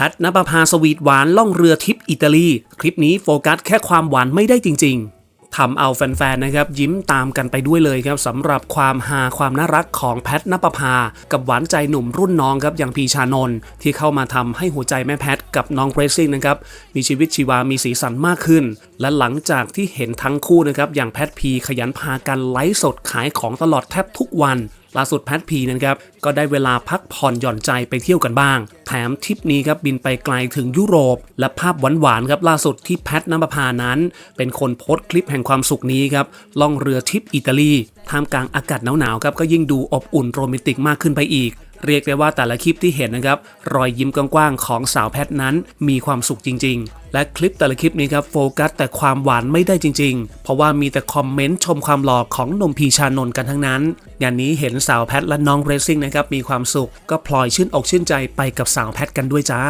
แพทนปภาสวีทหวานล่องเรือทริปอิตาลี คลิปนี้โฟกัสแค่ความหวานไม่ได้จริง ๆทำเอาแฟนๆ นะครับ ยิ้มตามกันไปด้วยเลยครับสำหรับความฮาความน่ารักของแพทนปภา กับหวานใจหนุ่มรุ่นน้องครับอย่างพีชานนท์ที่เข้ามาทำให้หัวใจแม่แพทกับน้องเรซซิ่งนะครับ มีชีวิตชีวามีสีสันมากขึ้น และหลังจากที่เห็นทั้งคู่นะครับ อย่างแพทพีขยันพากันไลฟ์สดขายของตลอดแทบทุกวัน ล่าสุดแพทพีนะครับก็ได้เวลาพักผ่อนหย่อนใจไปเที่ยวกันบ้าง แถมทริปนี้ครับบินไปไกลถึงยุโรป และภาพหวานๆครับล่าสุดที่แพทน้ำประพานั้น เป็นคนโพสต์คลิปแห่งความสุขนี้ครับล่องเรือทริปอิตาลีท่ามกลางอากาศหนาวๆครับก็ยิ่งดูอบอุ่นโรแมนติกมากขึ้นไปอีก เรียกได้ว่าแต่ละคลิปที่เห็นนะครับ รอยยิ้มกว้างๆของสาวแพทนั้นมีความสุขจริง ๆ และคลิปแต่ละคลิปนี้ครับโฟกัสแต่ความหวานไม่ได้จริง ๆ เพราะว่ามีแต่คอมเมนต์ชมความหล่อของนมพีชานนท์กันทั้งนั้น งานนี้เห็นสาวแพทและน้องเรซซิ่งนะครับมีความสุขก็พลอยชื่นอกชื่นใจไปกับสาวแพทกันด้วยจ้า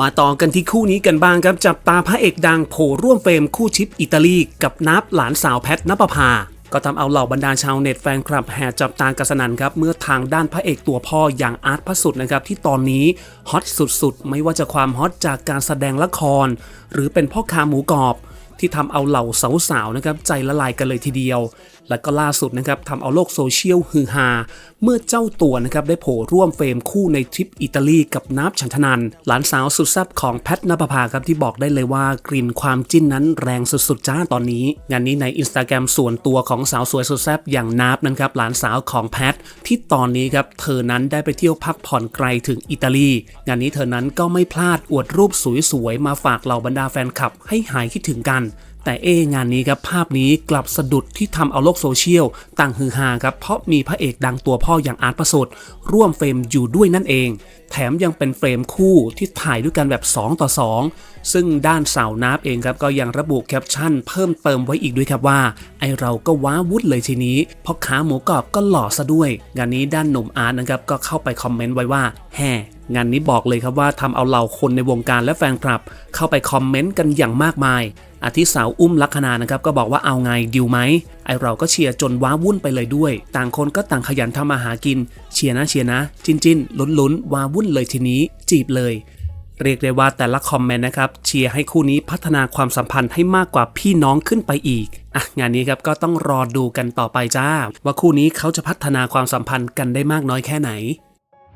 มาต่อกันที่คู่นี้กันบ้างครับ จับตาพระเอกดังโผล่ร่วมเฟรมคู่ชิปอิตาลี กับนับหลานสาวแพทนปภา ก็ทำเอาเหล่าบรรดาชาวเน็ตแฟนคลับแห่จับตากระสนันครับ เมื่อทางด้านพระเอกตัวพ่ออย่างอาร์ตพระสุดนะครับที่ตอนนี้ฮอตสุดๆ ไม่ว่าจะความฮอตจากการแสดงละคร หรือเป็นพ่อค้าหมูกรอบ ที่ทำเอาเหล่าสาวๆนะครับใจละลายกันเลยทีเดียว และก็ล่าสุดนะครับทำเอาโลกโซเชียลฮือฮาเมื่อเจ้าตัวนะครับได้โผล่ร่วมเฟรมคู่ในทริปอิตาลีกับนับชันทนันหลานสาวสุดแซ่บของแพทนปภาครับที่บอกได้เลยว่ากลิ่นความจิ้นนั้นแรงสุดๆจ้าตอนนี้ งานนี้ในอินสตาแกรมส่วนตัวของสาวสวยสุดแซ่บอย่างนับนั้นครับหลานสาวของแพทที่ตอนนี้ครับเธอนั้นได้ไปเที่ยวพักผ่อนไกลถึงอิตาลี งานนี้เธอนั้นก็ไม่พลาดอวดรูปสวยๆมาฝากเหล่าบรรดาแฟนคลับให้หายคิดถึงกัน แต่เองานนี้ครับภาพนี้กลับสะดุดที่ทำเอาโลกโซเชียลต่างฮือฮาครับเพราะมีพระเอกดังตัวพ่ออย่างอาร์ตประสดร่วมเฟรมอยู่ด้วยนั่นเอง แถมยังเป็นเฟรมคู่ที่ถ่ายด้วยกันแบบ 2 ต่อ 2 ซึ่งด้านสาวนับเองครับก็ยังระบุแคปชั่นเพิ่มเติมไว้อีกด้วยครับว่า ไอเราก็ว้าวุ่นเลยทีนี้เพราะขาหมูกรอบก็หล่อซะด้วย งานนี้ด้านหนุ่มอาร์ตนะครับก็เข้าไปคอมเมนต์ไว้ว่าแฮ่งานนี้บอกเลยครับว่าทำเอาเหล่าคนในวงการและแฟนคลับ เข้าไปคอมเมนต์กันอย่างมากมาย อาทิสาวอุ้มลักคนานะครับก็บอกว่าเอาไงดิวไหมไอเราก็เชียร์จนว้าวุ่นไปเลยด้วย ต่างคนก็ต่างขยันทำมาหากิน เชียร์นะเชียร์นะ จินจินลุ้นลุ้นว้าวุ่นเลยทีนี้ จีบเลย เรียกได้ว่าแต่ละคอมเมนต์นะครับเชียร์ให้คู่นี้พัฒนาความสัมพันธ์ให้มากกว่าพี่น้องขึ้นไปอีกอะงานนี้ครับก็ต้องรอดูกันต่อไปจ้า ว่าคู่นี้เขาจะพัฒนาความสัมพันธ์กันได้มากน้อยแค่ไหน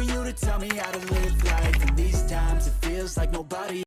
Are you to tell me how to live life? In these times, it feels like nobody